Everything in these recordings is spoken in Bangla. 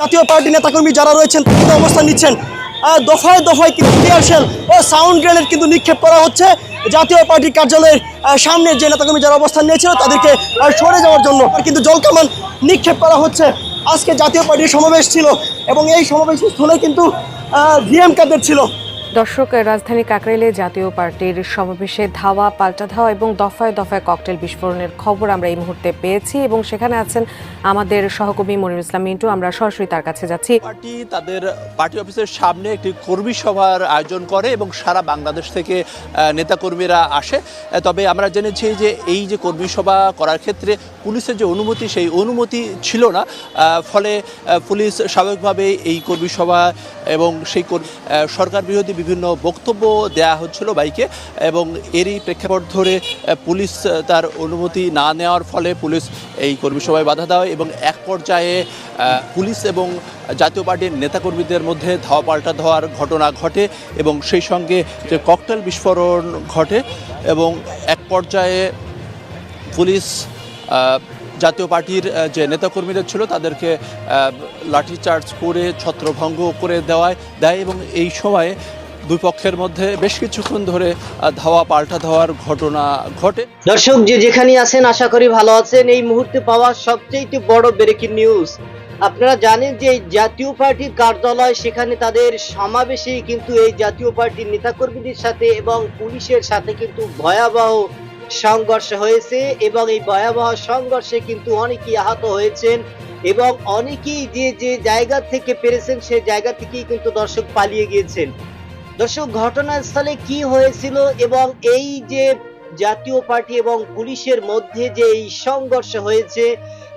জাতীয় পার্টি নেতাকর্মী যারা রয়েছেন কিন্তু অবস্থান নিচ্ছেন। দফায় দফায় কিন্তু টিয়ারশেল ও সাউন্ড গ্রেনেড কিন্তু নিক্ষেপ করা হচ্ছে। জাতীয় পার্টির কার্যালয়ের সামনে যে নেতাকর্মী যারা অবস্থান নিয়েছিল, তাদেরকে সরে যাওয়ার জন্য কিন্তু জলকামান নিক্ষেপ করা হচ্ছে। আজকে জাতীয় পার্টির সমাবেশ ছিল এবং এই সমাবেশ স্থলে কিন্তু ভিএম কাদের ছিল। দর্শক, রাজধানী কাকরাইলে জাতীয় পার্টির সমাবেশে ধাওয়া, পাল্টা ধাওয়া এবং দফায় দফায় ককটেল বিস্ফোরণের খবর আমরা এই মুহূর্তে পেয়েছি এবং সেখানে আছেন আমাদের সহকর্মী মনিরুল ইসলাম মিন্টু। আমরা সরাসরি তার কাছে যাচ্ছি। পার্টি তাদের পার্টি অফিসের সামনে একটি কর্মী সভার আয়োজন করে এবং সারা বাংলাদেশ থেকে নেতাকর্মীরা আসে। তবে আমরা জেনেছি যে এই যে কর্মী সভা করার ক্ষেত্রে পুলিশের যে অনুমতি, সেই অনুমতি ছিল না। ফলে পুলিশ স্বাভাবিকভাবে এই কর্মী সভা এবং সেই কর- সরকার বিরোধী বিভিন্ন বক্তব্য দেয়া হচ্ছিল বাইকে এবং এরই প্রেক্ষাপট ধরে পুলিশ তার অনুমতি না নেওয়ার ফলে পুলিশ এই কর্মী সভায় বাধা দেয় এবং এক পর্যায়ে পুলিশ এবং জাতীয় পার্টির নেতাকর্মীদের মধ্যে ধাওয়া পাল্টা দেওয়ার ঘটনা ঘটে এবং সেই সঙ্গে যে ককটেল বিস্ফোরণ ঘটে এবং এক পর্যায়ে পুলিশ জাতীয় পার্টির যে নেতাকর্মীরা ছিল তাদেরকে লাঠিচার্জ করে ছত্রভঙ্গ করে দেওয়ায়, দেয় এবং এই সময়ে দুই পক্ষের মধ্যে বেশ কিছুক্ষণ ধরে ধাওয়া, পাল্টা দেওয়ার ঘটনা ঘটে। দর্শক, যে যেখানে আছেন, আশা করি ভালো আছেন। এই মুহূর্তে পাওয়া সবচেয়ে বড় ব্রেকিং নিউজ আপনারা জানেন যে জাতীয় পার্টির কার্যালয়, সেখানে তাদের সমাবেশে কিন্তু এই জাতীয় পার্টির নেতাকর্মীদের সাথে এবং পুলিশের সাথে কিন্তু ভয়াবহ সংঘর্ষ হয়েছে এবং এই ভয়াবহ সংঘর্ষে কিন্তু অনেকেই আহত হয়েছেন এবং অনেকেই যে যে জায়গা থেকে পেরেছেন সেই জায়গা থেকেই কিন্তু দর্শক পালিয়ে গিয়েছেন। দর্শক, ঘটনাস্থলে কি হয়েছিল এবং এই যে জাতীয় পার্টি এবং পুলিশের মধ্যে যে এই সংঘর্ষ হয়েছে,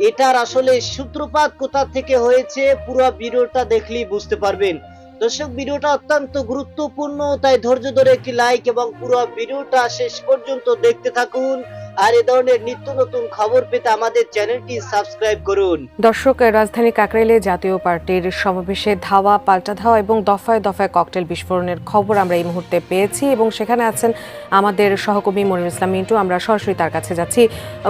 এটার আসলে সূত্রপাত কোথা থেকে হয়েছে, পুরো ভিডিওটা দেখলেই বুঝতে পারবেন। দর্শক, ভিডিওটা অত্যন্ত গুরুত্বপূর্ণ, তাই ধৈর্য ধরে একটি লাইক এবং পুরো ভিডিওটা শেষ পর্যন্ত দেখতে থাকুন। আর এ ধরনের নিত্য নতুন খবর পেতে আমাদের চ্যানেলটি সাবস্ক্রাইব করুন। দর্শক, রাজধানী কাকরাইলে জাতীয় পার্টির সমাবেশে ধাওয়া, পাল্টা ধাওয়া এবং দফায় দফায় ককটেল বিস্ফোরণের খবর আমরা এই মুহূর্তে পেয়েছি এবং সেখানে আছেন আমাদের সহকর্মী মনিরুল ইসলাম মিন্টু। আমরা সরাসরি তার কাছে যাচ্ছি।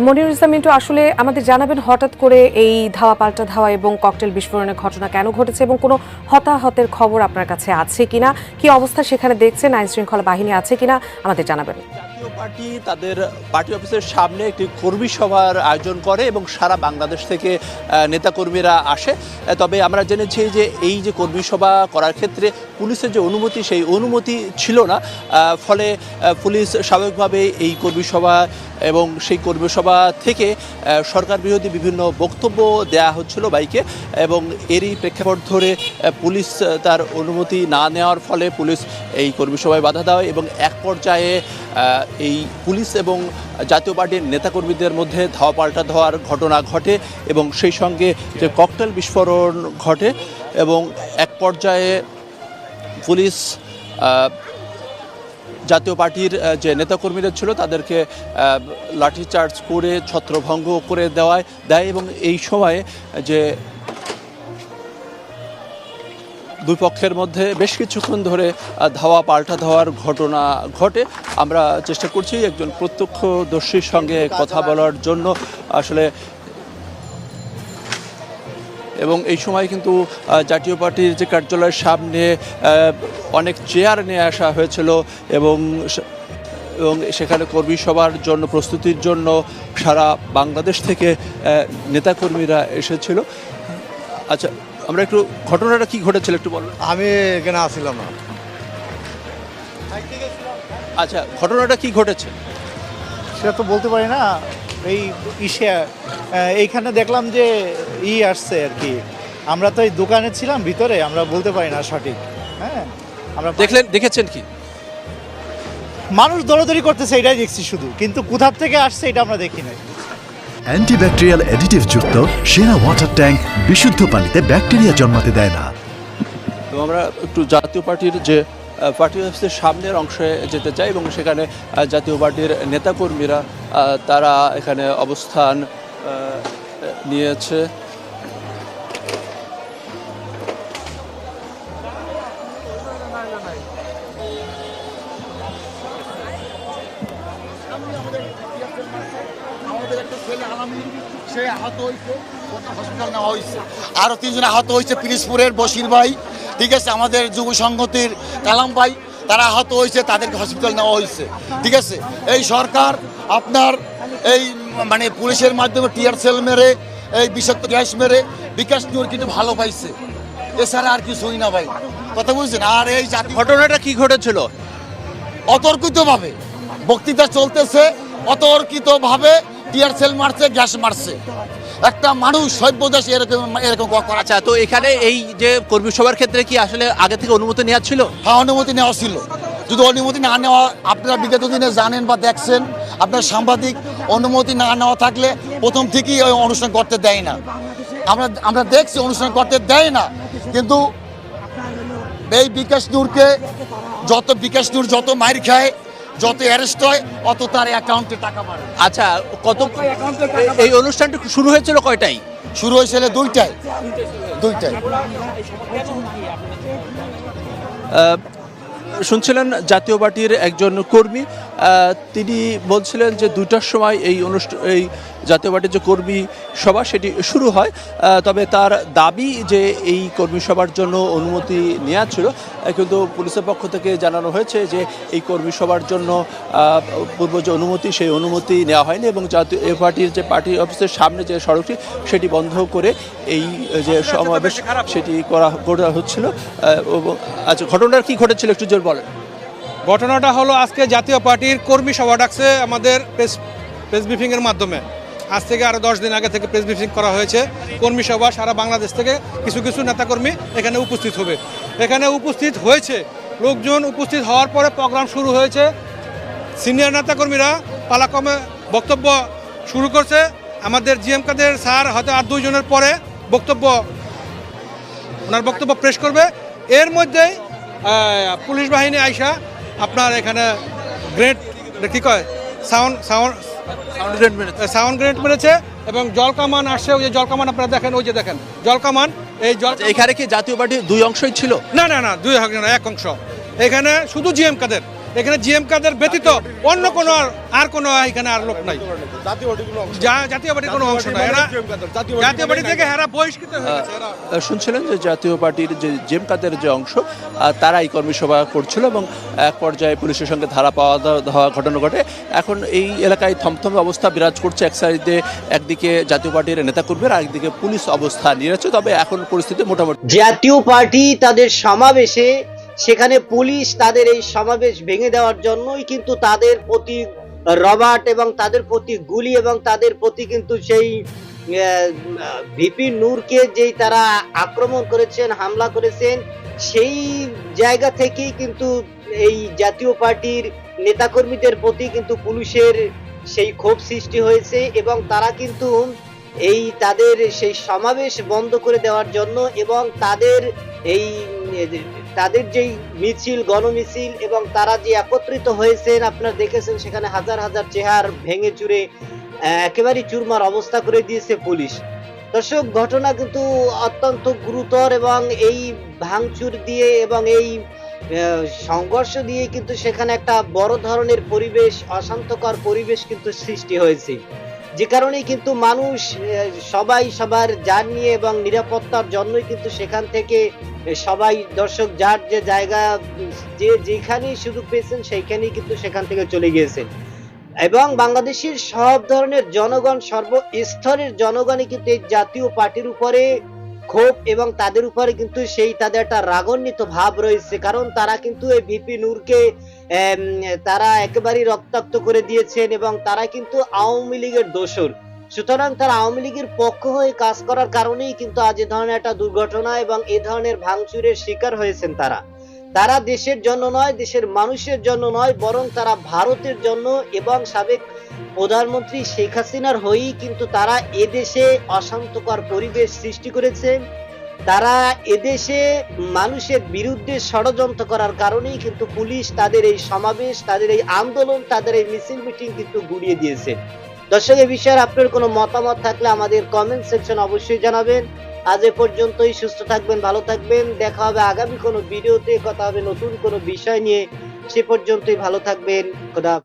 মনিরুল ইসলাম মিন্টু, আসলে আমাদের জানাবেন হঠাৎ করে এই ধাওয়া, পাল্টা ধাওয়া এবং ককটেল বিস্ফোরণের ঘটনা কেন ঘটেছে এবং কোনো হতাহতের খবর আপনার কাছে আছে কিনা? কি অবস্থা সেখানে দেখছেন? আইন শৃঙ্খলা বাহিনী আছে কিনা? আমাদের জানাবেন। জাতীয় পার্টি তাদের পার্টি অফিসের সামনে একটি কর্মী সভার আয়োজন করে এবং সারা বাংলাদেশ থেকে নেতাকর্মীরা আসে। তবে আমরা জেনেছি যে এই যে কর্মী সভা করার ক্ষেত্রে পুলিশের যে অনুমতি, সেই অনুমতি ছিল না। ফলে পুলিশ স্বাভাবিকভাবে এই কর্মী সভা এবং সেই কর্মী সভা থেকে সরকার বিরোধী বিভিন্ন বক্তব্য দেয়া হচ্ছিল বাইকে এবং এরই প্রেক্ষাপট ধরে পুলিশ তার অনুমতি না নেওয়ার ফলে পুলিশ এই কর্মী সভায় বাধা দেয় এবং এক পর্যায়ে এই পুলিশ এবং জাতীয় পার্টির নেতাকর্মীদের মধ্যে ধাওয়া পাল্টা দেওয়ার ঘটনা ঘটে এবং সেই সঙ্গে যে ককটেল বিস্ফোরণ ঘটে এবং এক পর্যায়ে পুলিশ জাতীয় পার্টির যে নেতাকর্মীরা ছিল তাদেরকে লাঠিচার্জ করে ছত্রভঙ্গ করে দেওয়ায়, দেয় এবং এই সময়ে যে দুই পক্ষের মধ্যে বেশ কিছুক্ষণ ধরে ধাওয়া পাল্টা দেওয়ার ঘটনা ঘটে। আমরা চেষ্টা করছি একজন প্রত্যক্ষদর্শীর সঙ্গে কথা বলার জন্য। আসলে এবং এই সময় কিন্তু জাতীয় পার্টির যে কার্যালয়ের সামনে অনেক চেয়ার নিয়ে আসা হয়েছিল এবং এবং সেখানে কর্মী সভার জন্য, প্রস্তুতির জন্য সারা বাংলাদেশ থেকে নেতাকর্মীরা এসেছিল। আচ্ছা আমরা একটু ঘটনাটা কি ঘটেছিল একটু বলবেন? আমি এখানে আসছিলাম না। আচ্ছা ঘটনাটা কি ঘটেছে? সেটা তো বলতে পারি না। এই ইসে এইখানে দেখলাম যে ই আসছে আর কি। আমরা তো এই দোকানে ছিলাম ভিতরে আমরা বলতে পারি না সঠিক। হ্যাঁ? আমরা দেখলেন দেখেছেন কি? মানুষ দৌড়াদৌড়ি করতেছে এটাই দেখছি শুধু। কিন্তু কোথার থেকে আসছে এটা আমরা দেখি নাই। অ্যান্টিব্যাকটেরিয়াল অ্যাডিটিভ যুক্ত সেরা ওয়াটার ট্যাঙ্ক বিশুদ্ধ পানিতে ব্যাকটেরিয়া জন্মাতে দেয় না। তো আমরা একটু জাতীয় পার্টির যে পার্টি অফিসের সামনের অংশে যেতে চাই এবং সেখানে জাতীয় পার্টির নেতাকর্মীরা তারা এখানে অবস্থান নিয়েছে। সে আহত হয়েছে হসপিটাল নেওয়া হয়েছে আরও তিনজন আহত হয়েছে পিরিসপুরের বশির ভাই ঠিক আছে? আমাদের যুব সংহতির কালাম ভাই তারা আহত হয়েছে তাদেরকে হসপিটাল নেওয়া হয়েছে ঠিক আছে? এই সরকার আপনার এই মানে পুলিশের মাধ্যমে টিয়ার সেল মেরে এই বিষাক্ত গ্যাস মেরে বিকাশ নিউর কিন্তু ভালো পাইছে। এছাড়া আর কিছুই না ভাই। কথা বুঝছেন? আর এই ঘটনাটা কি ঘটেছিল? অতর্কিতভাবে। বক্তৃতা চলতেছে অতর্কিতভাবে টিয়ার সেল মারছে গ্যাস মারছে। একটা মানুষ সভ্য দেশে এরকম এরকম করা আচ্ছা তো এখানে এই যে কর্মী সভার ক্ষেত্রে কি আসলে আগে থেকে অনুমতি নেওয়া ছিল? হ্যাঁ অনুমতি নেওয়া ছিল। যদি অনুমতি না নেওয়া আপনারা বিগত দিনে জানেন বা দেখছেন আপনার সাংবাদিক অনুমতি না নেওয়া থাকলে প্রথম থেকেই ওই অনুষ্ঠান করতে দেয় না। আমরা আমরা দেখছি অনুষ্ঠান করতে দেয় না কিন্তু এই বিকাশ নূরকে যত বিকাশ নূর যত মাইর খায় যত অ্যারেস্ট হয় অত তার অ্যাকাউন্টে টাকা মারে। আচ্ছা কত এই অনুষ্ঠানটা শুরু হয়েছিল কয়টাই শুরু হয়েছিল দুইটায়। দুইটায়। শুনছিলেন জাতীয় পার্টির একজন কর্মী। তিনি বলছিলেন যে দুইটার সময় এই অনুষ্ঠান এই জাতীয় পার্টির যে কর্মী সভা সেটি শুরু হয়। তবে তার দাবি যে এই কর্মী সভার জন্য অনুমতি নেওয়া ছিল কিন্তু পুলিশের পক্ষ থেকে জানানো হয়েছে যে এই কর্মী সভার জন্য পূর্ব যে অনুমতি সেই অনুমতি নেওয়া হয়নি এবং জাতীয় পার্টির যে পার্টি অফিসের সামনে যে সড়কটি সেটি বন্ধ করে এই যে সমাবেশ সেটি করা করা হচ্ছিল। আচ্ছা ঘটনাটা কি ঘটেছিল একটু জোর বলেন। ঘটনাটা হলো আজকে জাতীয় পার্টির কর্মী সভা ডাকছে আমাদের প্রেস প্রেস ব্রিফিংয়ের মাধ্যমে। আজ থেকে আরও দশ দিন আগে থেকে প্রেস ব্রিফিং করা হয়েছে। কর্মী সভা সারা বাংলাদেশ থেকে কিছু কিছু নেতাকর্মী এখানে উপস্থিত হবে। এখানে উপস্থিত হয়েছে লোকজন উপস্থিত হওয়ার পরে প্রোগ্রাম শুরু হয়েছে। সিনিয়র নেতাকর্মীরা পালাক্রমে বক্তব্য শুরু করছে। আমাদের জিএম কাদের স্যার হয়তো আর দুইজনের পরে বক্তব্য, ওনার বক্তব্য পেশ করবে। এর মধ্যেই পুলিশ বাহিনী আইসা আপনার এখানে গ্রেট কি কয়? সাউন্ড সাউন্ড সাউন্ড গ্রেড মেরেছে। এবং জল কামান আসছে ওই যে জলকামান আপনারা দেখেন ওই যে দেখেন। জলকামান এই জল আচ্ছা, এখানে কি জাতীয় পার্টি দুই অংশই ছিল? না না না দুই অংশ না এক অংশ। এখানে শুধু জিএম কাদের এখানে জিএম কাদের ব্যতীত অন্য কোনো আর আর কোনো এখানে আর লোক নাই। জাতীয় পার্টির কোনো অংশ নাই। এরা জাতীয় পার্টি থেকে এরা বহিষ্কৃত শুনছিলেন যে জাতীয় পার্টির যে জেম কাদের যে অংশ তারা এই কর্মী সভা করছিল এবং এক পর্যায়ে পুলিশের সঙ্গে ধারা পাওয়া দেওয়া- দেওয়া ঘটনা ঘটে। এখন এই এলাকায় থমথমে অবস্থা বিরাজ করছে। এক সাইডে একদিকে জাতীয় পার্টির নেতাকর্মীরা একদিকে পুলিশ অবস্থা নিয়েছে। তবে এখন পরিস্থিতি মোটামুটি জাতীয় পার্টি তাদের সমাবেশে সেখানে পুলিশ তাদের এই সমাবেশ ভেঙে দেওয়ার জন্যই কিন্তু তাদের প্রতি রবার্ট এবং তাদের প্রতি গুলি এবং তাদের প্রতি কিন্তু সেই ভিপি নূরকে যেই তারা আক্রমণ করেছেন, হামলা করেছেন, সেই জায়গা থেকেই কিন্তু এই জাতীয় পার্টির নেতাকর্মীদের প্রতি কিন্তু পুলিশের সেই ক্ষোভ সৃষ্টি হয়েছে এবং তারা কিন্তু এই তাদের সেই সমাবেশ বন্ধ করে দেওয়ার জন্য এবং তাদের এই তাদের যেই মিছিল, গণমিছিল এবং তারা যে একত্রিত হয়েছেন, আপনারা দেখেছেন সেখানে হাজার হাজার চেহার ভেঙে চুরে একেবারে চুরমার অবস্থা করে দিয়েছে পুলিশ। দর্শক, ঘটনা কিন্তু অত্যন্ত গুরুতর এবং এই ভাঙচুর দিয়ে এবং এই সংঘর্ষ দিয়ে কিন্তু সেখানে একটা বড় ধরনের পরিবেশ, অশান্তকর পরিবেশ কিন্তু সৃষ্টি হয়েছে। যে কারণে কিন্তু মানুষ সবাই সবার যার নিয়ে এবং নিরাপত্তার জন্যই কিন্তু সেখান থেকে সবাই দর্শক যার যে জায়গা, যে যেখানেই সুযোগ পেয়েছেন সেইখানেই কিন্তু সেখান থেকে চলে গিয়েছেন। এবং বাংলাদেশের সব ধরনের জনগণ, সর্বস্তরের জনগণই কিন্তু এই জাতীয় পার্টির উপরে ক্ষোভ এবং তাদের উপরে কিন্তু সেই তাদের একটা রাগান্বিত ভাব রয়েছে। কারণ তারা কিন্তু এই ভিপি নূরকে তারা একেবারেই রক্তাক্ত করে দিয়েছেন এবং তারা কিন্তু আওয়ামী লীগের দোষর। সুতরাং তারা আওয়ামী লীগের পক্ষ হয়ে কাজ করার কারণেই কিন্তু আজ এ ধরনের একটা দুর্ঘটনা এবং এ ধরনের ভাঙচুরের শিকার হয়েছেন তারা। তারা দেশের জন্য নয়, দেশের মানুষের জন্য নয়, বরং তারা ভারতের জন্য এবং সাবেক প্রধানমন্ত্রী শেখ হাসিনার হয়েই কিন্তু তারা এদেশে অশান্তকর পরিবেশ সৃষ্টি করেছে। তারা এদেশে মানুষের বিরুদ্ধে ষড়যন্ত্র করার কারণেই কিন্তু পুলিশ তাদের এই সমাবেশ, তাদের এই আন্দোলন, তাদের এই মিছিল মিটিং কিন্তু গুড়িয়ে দিয়েছে। দর্শক এই বিষয়ে আপনার কোনো মতামত থাকলে আমাদের কমেন্ট সেকশন অবশ্যই জানাবেন। আজ এ পর্যন্তই, সুস্থ থাকবেন, ভালো থাকবেন। দেখা হবে আগামী কোনো ভিডিওতে, কথা হবে নতুন কোনো বিষয় নিয়ে। সে পর্যন্তই ভালো থাকবেন। খোদা